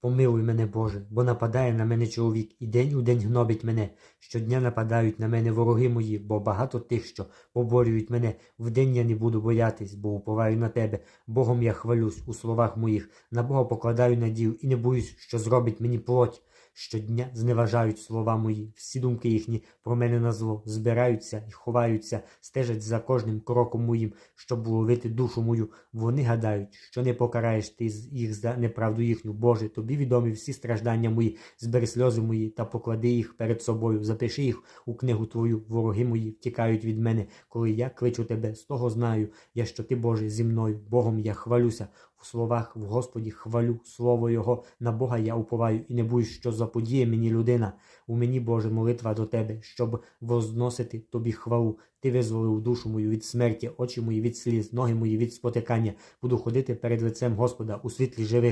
Помилуй мене, Боже, бо нападає на мене чоловік, і день у день гнобить мене. Щодня нападають на мене вороги мої, бо багато тих, що поборюють мене. Вдень я не буду боятись, бо уповаю на тебе. Богом я хвалюсь у словах моїх, на Бога покладаю надію і не боюсь, що зробить мені плоть. Щодня зневажають слова мої, всі думки їхні про мене на зло, збираються і ховаються, стежать за кожним кроком моїм, щоб ловити душу мою. Вони гадають, що не покараєш ти їх за неправду їхню. Боже, тобі відомі всі страждання мої, збери сльози мої та поклади їх перед собою. Запиши їх у книгу твою. Вороги мої втікають від мене, коли я кличу тебе. З того знаю я, що ти, Боже, зі мною. Богом я хвалюся. У словах в Господі хвалю слово Його. На Бога я уповаю і не буй, що заподіє мені людина. У мені, Боже, молитва до Тебе, щоб возносити Тобі хвалу. Ти визволив душу мою від смерті, очі мої від сліз, ноги мої від спотикання. Буду ходити перед лицем Господа у світлі живих.